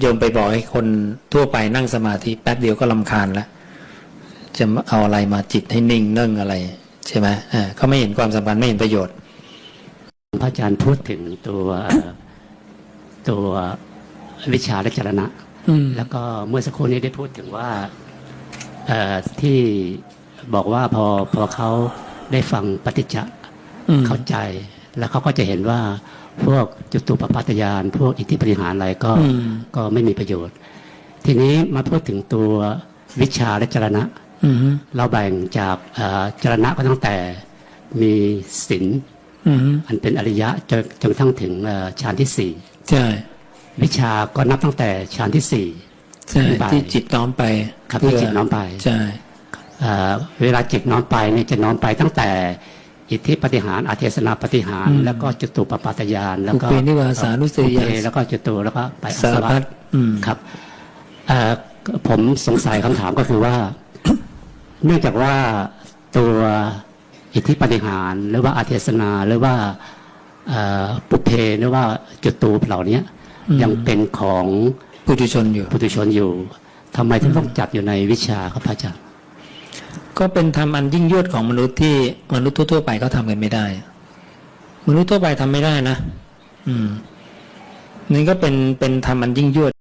โยมไปบอกให้คนทั่วไปนั่งสมาธิแป๊บเดียวก็ลำคาญแล้วจะเอาอะไรมาจิตให้นิ่งเนิ่งอะไร ใช่ไหมอ่าเขาไม่เห็นความสำคัญไม่เห็นประโยชน์ พระอาจารย์พูดถึงตัวตัววิชาและจรณะอืมแล้วก็เมื่อสักครู่นี้ได้พูดถึงว่าเอ่อที่บอกว่าพอพอเขาได้ฟังปฏิจจะอืมเข้าใจ แล้วเขาก็จะเห็นว่าพวกจุตูปปาตยาน พวกอิทธิปฏิหารอะไรก็อืมก็ไม่มีประโยชน์ ทีนี้มาพูดถึงตัววิชาและจรณะอืมเราแบ่งจากเอ่อจรณะก็ตั้งแต่มีศีลอืมอันเป็นอริยะจนจนกระทั่งถึงเอ่อฌานที่สี่ใช่วิชาก็นับตั้งแต่ฌานที่สี่ใช่ไปที่จิตน้อมไปครับเพื่ที่จิตน้อมไปใช่เอ่อเวลาจิตน้อมไปเนี่ยจะน้อมไปตั้งแต่ อิทธิปฏิหารอาเทศนาปฏิหาร แล้วก็จตุปปาตยาน แล้วอุก็เปนิวาสานุสติอุยาเปแล้วก็จตุแล้วก็ไปอาสาสรวะพัดอืมครับเอ่อผมสงสัยคำถามก็คือว่า เนื่องจากว่าตัวอิทธิปฏิหารหรือว่าอาเทศนาหรือว่าเอ่อปุเพหรือว่าจุตูเหล่านี้ยังเป็นของปุถุชนอยู่ปุถุชนอยู่ทำไมถึงต้องจัดอยู่ในวิชาครับพระอาจารย์ ก็เป็นธรรมอันยิ่งยวดของมนุษย์ที่มนุษย์ทั่วๆไปเขาทำกันไม่ได้ มนุษย์ทั่วไปทำไม่ได้นะ อืมนี่ก็เป็นเป็นธรรมอันยิ่งยวด